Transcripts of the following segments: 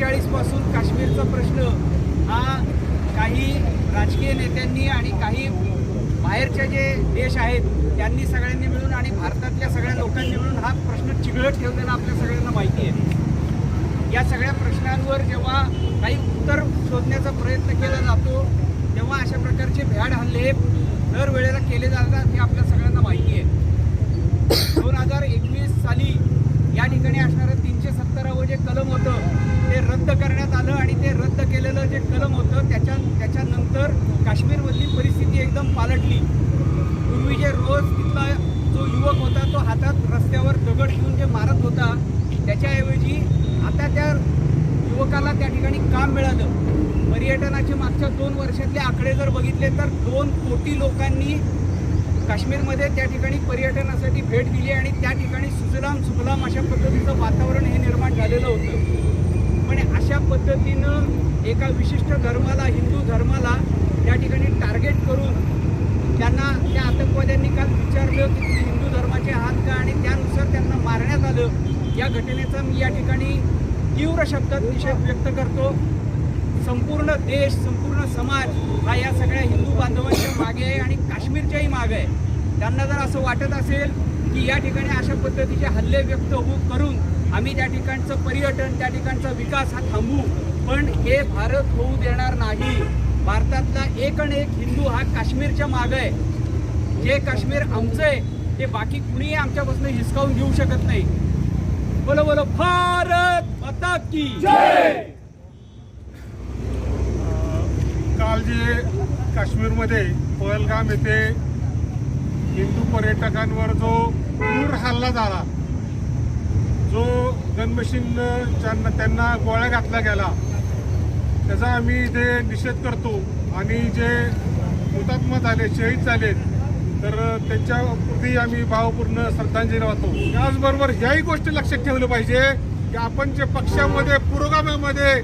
काश्मीरचा प्रश्न हा काही राजकीय नेत्यांनी आणि काही बाहेरचे जे देश आहेत त्यांनी सगळ्यांनी मिळून आणि भारतातल्या सगळ्या लोकांनी मिळून हा प्रश्न चिघळत ठेवलेला आपल्या सगळ्यांना माहिती आहे. या सगळ्या प्रश्नांवर जेव्हा काही उत्तर शोधण्याचा प्रयत्न केला जातो तेव्हा अशा प्रकारचे भ्याड हल्ले दरवेळेला केले जातात हे आपल्या सगळ्यांना माहिती आहे. दोन हजार एकवीस साली या ठिकाणी असणारं तीनशे सत्तरावं जे कलम होतं रद्द करण्यात आलं आणि ते रद्द केलेलं जे कलम होतं त्याच्या त्याच्यानंतर काश्मीरमधली परिस्थिती एकदम पालटली. पूर्वी जे रोज तिथला जो युवक होता तो हातात रस्त्यावर दगड घेऊन जे मारत होता त्याच्याऐवजी आता त्या युवकाला त्या ठिकाणी काम मिळालं. पर्यटनाचे मागच्या दोन वर्षातले आकडे जर बघितले तर दोन कोटी लोकांनी काश्मीरमध्ये त्या ठिकाणी पर्यटनासाठी भेट दिली आणि त्या ठिकाणी सुजलाम सुफलाम अशा पद्धतीचं वातावरण हे निर्माण झालेलं होतं. पण अशा पद्धतीनं एका विशिष्ट धर्माला हिंदू धर्माला त्या ठिकाणी टार्गेट करून त्यांना त्या आतंकवाद्यांनी काल विचारलं की तुम्ही हिंदू धर्माचे आहात का? आणि त्यानुसार त्यांना मारण्यात आलं. या घटनेचा मी या ठिकाणी तीव्र शब्दात निषेध व्यक्त करतो. संपूर्ण देश संपूर्ण समाज हा या सगळ्या हिंदू बांधवांच्या मागे आहे आणि काश्मीरच्याही मागे आहे. त्यांना जर असं वाटत असेल की या ठिकाणी अशा पद्धतीचे हल्ले व्यक्त होऊ करून आम्ही त्या ठिकाणचं पर्यटन त्या ठिकाणचा विकास हा थांबवू. पण हे भारत होऊ देणार नाही. भारतातला एक आणि एक हिंदू हा काश्मीरच्या मागं आहे. जे काश्मीर आमचं आहे ते बाकी कुणीही आमच्यापासून हिसकावून घेऊ शकत नाही. बोलो बोलो भारत माता की काल जे काश्मीरमध्ये पहलगाम येथे हिंदू पर्यटकांवर जो क्रूर हल्ला झाला जो गनमशीन त्यांना गोळ्या घातला गेला त्याचा आम्ही इथे निषेध करतो. आणि जे हुतात्मा झाले शहीद झाले तर त्यांच्याप्रती आम्ही भावपूर्ण श्रद्धांजली वाहतो. त्याचबरोबर ह्याही गोष्टी लक्षात ठेवलं पाहिजे की आपण जे पक्षामध्ये पुरोगामीमध्ये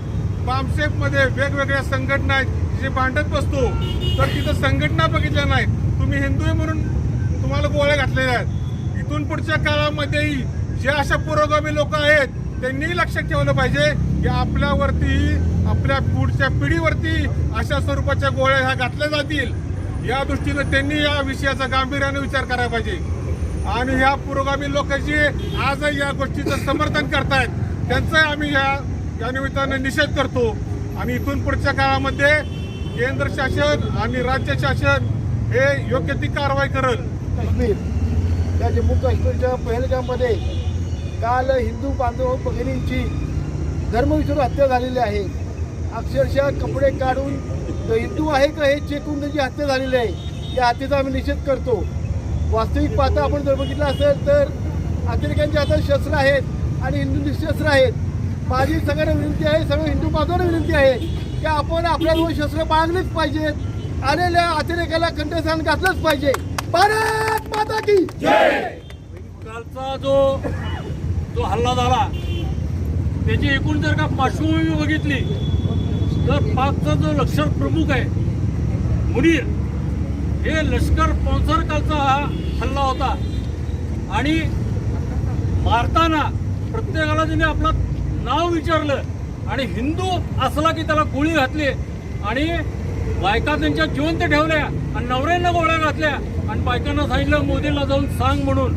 बामसेफमध्ये वेगवेगळ्या संघटना आहेत जे भांडत बसतो तर तिथं संघटना बघितल्या नाहीत. तुम्ही हिंदू आहे म्हणून तुम्हाला गोळ्या घातलेल्या आहेत. इथून पुढच्या काळामध्येही जे अशा पुरोगामी लोक आहेत त्यांनी लक्षात ठेवलं पाहिजे की आपल्यावरती आपल्या पुढच्या पिढीवरती अशा स्वरूपाच्या गोळ्या ह्या घातल्या जातील. या दृष्टीनं त्यांनी या विषयाचा गांभीर्याने विचार करायला पाहिजे. आणि ह्या पुरोगामी लोक जे आजही या गोष्टीचं समर्थन करतायत त्यांचं आम्ही या या निमित्तानं निषेध करतो. आणि इथून पुढच्या काळामध्ये केंद्र शासन आणि राज्य शासन हे योग्य ती कारवाई करल. काश्मीर. त्या जम्मू काश्मीरच्या पहलगाममध्ये काल हिंदू बांधव भगिनींची धर्मविचार हत्या झालेली आहे. अक्षरशः कपडे काढून हिंदू आहे का हे चेकून त्यांची हत्या झालेली आहे. या हत्येचा आम्ही निषेध करतो. वास्तविक पाहता आपण जर बघितलं असेल तर अतिरेक्यांच्या हातात शस्त्र आहेत आणि हिंदू शस्त्र आहेत. माझी सगळ्यांना विनंती आहे सगळ्या हिंदू बांधवांना विनंती आहे की आपण आपल्याजवळ शस्त्र बाळगलीच पाहिजेत आलेल्या अतिरेकाला कंठस्थान घातलंच पाहिजे. भारत माता की कालचा जो जो हल्ला झाला. त्याची एकूण जर का पार्श्वभूमी बघितली तर पाकचा जो लष्कर प्रमुख आहे मुनीर हे लष्कर स्पॉन्सर हा हल्ला होता. आणि मारताना प्रत्येकाला त्याने आपलं नाव विचारलं आणि हिंदू असला की त्याला गोळी घातली आणि बायका त्यांच्या जिवंत ठेवल्या आणि नवऱ्यांना गोळ्या घातल्या आणि बायकांना सांगितलं मोदीला जाऊन सांग म्हणून.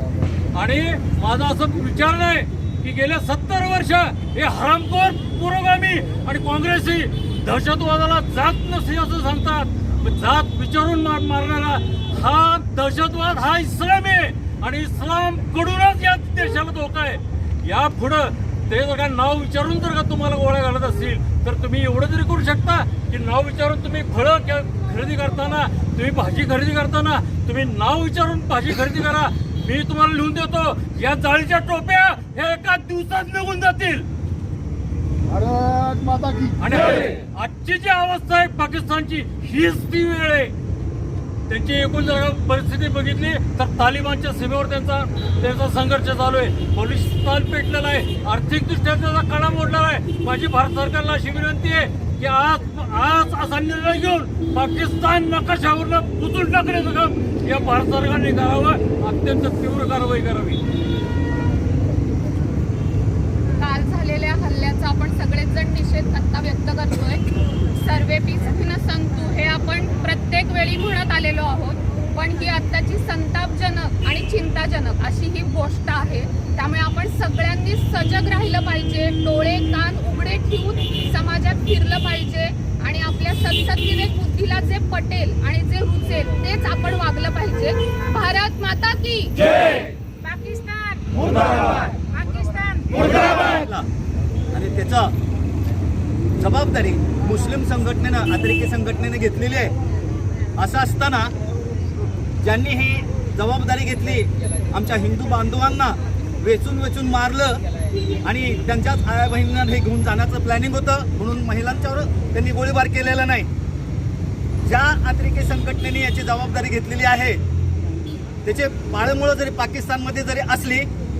आणि माझा असं विचार नाही की गेल्या सत्तर वर्ष हे हरामखोर पुरोगामी आणि काँग्रेसही दहशतवादाला जात नसे असं सांगतात. जात विचारून मार मारणारा हा दहशतवाद हा इस्लाम आहे. आणि इस्लाम कडूनच या देशाला धोका आहे. या पुढं ते जर का नाव विचारून जर का तुम्हाला गोळ्या घालत असतील तर तुम्ही एवढं तरी करू शकता की नाव विचारून तुम्ही फळं खरेदी करताना तुम्ही भाजी खरेदी करताना तुम्ही नाव विचारून भाजी खरेदी करा. मी तुम्हाला लिहून देतो या जाळीच्या टोप्या ह्या एका दिवसात निघून जातील. भारत माता की आणि आजची जी अवस्था आहे पाकिस्तानची हीच ती वेळ आहे. त्यांची एकूण जर परिस्थिती बघितली तर तालिबानच्या सीमेवर त्यांचा त्यांचा संघर्ष चालू आहे. पोलीस ताल पेटलेला आहे. आर्थिकदृष्ट्या त्याचा कडा मोडलेला आहे. माझी भारत सरकारला अशी विनंती आहे की आज आज असा निर्णय घेऊन पाकिस्तान नकाशावरनं पुतून टाकण्याचं काम या भारत सरकारने करावं अत्यंत तीव्र कारवाई करावी. काल झालेल्या हल्ल्याचा आपण सगळेच जण निषेध आता व्यक्त करतोय. सर्वे पी सांगतो हे आपण प्रत्येक वेळी म्हणत आलेलो आहोत पण ही आत्ताची संतापजनक आणि चिंताजनक अशी ही गोष्ट आहे. त्यामुळे आपण सगळ्यांनी सजग राहिलं पाहिजे डोळे कान उघडे ठेवून समाजात फिरलं पाहिजे आणि आपल्या संसदीने पटेल आणि जे रुचेल तेच आपण वागलं पाहिजे. भारत माता की पाकिस्तान! पाकिस्तान. आणि त्याचा जबाबदारी मुस्लिम संघटनेनं अतिरेकी संघटनेने घेतलेली आहे. असं असताना ज्यांनी ही जबाबदारी घेतली आमच्या हिंदू बांधवांना वेचून वेचून मारलं आणि त्यांच्याच आया बहिणींना हे घेऊन जाण्याचं प्लॅनिंग होतं म्हणून महिलांच्यावर त्यांनी गोळीबार केलेला नाही. ज्या अतिरेकी संघटनेने याची जबाबदारी घेतलेली आहे त्याचे पाळमुळं जरी पाकिस्तानमध्ये जरी असली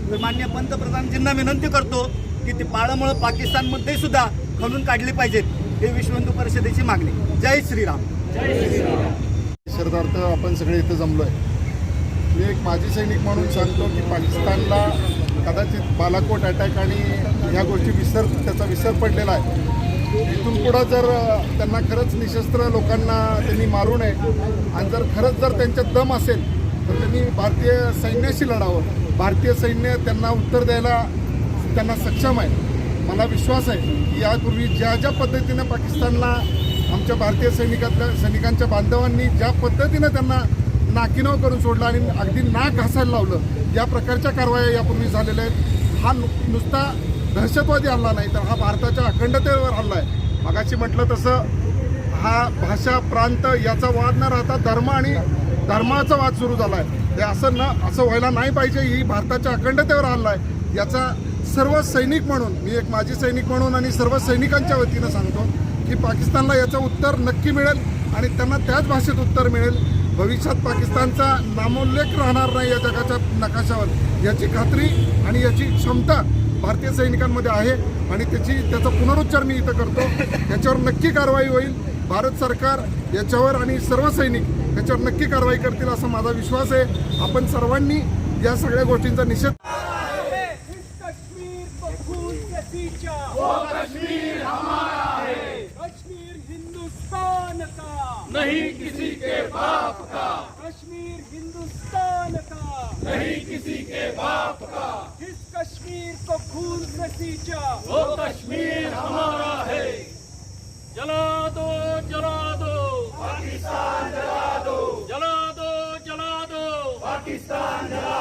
तर मान्य पंतप्रधानजींना विनंती करतो की ती पाळमुळं पाकिस्तानमध्ये सुद्धा खणून काढली पाहिजेत. हे विश्व हिंदू परिषदेची मागणी. जय श्रीराम. शरदार्थ आपण सगळे इथं जमलो आहे मी एक माजी सैनिक म्हणून सांगतो की पाकिस्तानला कदाचित बालाकोट अटॅक आणि ह्या गोष्टी विसर त्याचा विसर पडलेला आहे. इथून पुढं जर त्यांना खरंच निशस्त्र लोकांना त्यांनी मारू नये आणि जर खरंच जर त्यांच्यात दम असेल तर त्यांनी भारतीय सैन्याशी लढावं. भारतीय सैन्य त्यांना उत्तर द्यायला त्यांना सक्षम आहे. मला विश्वास आहे की यापूर्वी ज्या ज्या पद्धतीनं पाकिस्तानला आमच्या भारतीय सैनिकातल्या सैनिकांच्या बांधवांनी ज्या पद्धतीनं त्यांना नाकिनव करून सोडलं आणि अगदी नाक घासायला लावलं या प्रकारच्या कारवाया यापूर्वी झालेल्या आहेत. हा नुसता दहशतवादी हल्ला नाही तर हा भारताच्या अखंडतेवर हल्ला आहे. मगाशी म्हटलं तसं हा भाषा प्रांत याचा वाद न राहता धर्म आणि धर्माचा वाद सुरू झाला आहे हे असं न असं व्हायला नाही पाहिजे ही भारताच्या अखंडतेवर हल्ला आहे. याचा सर्व सैनिक म्हणून मी एक माजी सैनिक म्हणून आणि सर्व सैनिकांच्या वतीनं सांगतो की पाकिस्तानला याचं उत्तर नक्की मिळेल आणि त्यांना त्याच भाषेत उत्तर मिळेल. भविष्यात पाकिस्तानचा नामोल्लेख राहणार नाही या जगाच्या नकाशावर. याची खात्री आणि याची क्षमता भारतीय सैनिकांमध्ये आहे आणि त्याची त्याचा पुनरुच्चार मी इथं करतो. याच्यावर नक्की कारवाई होईल. भारत सरकार याच्यावर आणि सर्व सैनिक याच्यावर नक्की कारवाई करतील असा माझा विश्वास आहे. आपण सर्वांनी या सगळ्या गोष्टींचा निषेध नहीं किसी के बाप का। कश्मीर हिंदुस्तान का नहीं किसी के बाप खून से सींचा वो कश्मीर हमारा है जला दो जला दो पाकिस्तान जला दो जला दो जला दो पाकिस्तान जला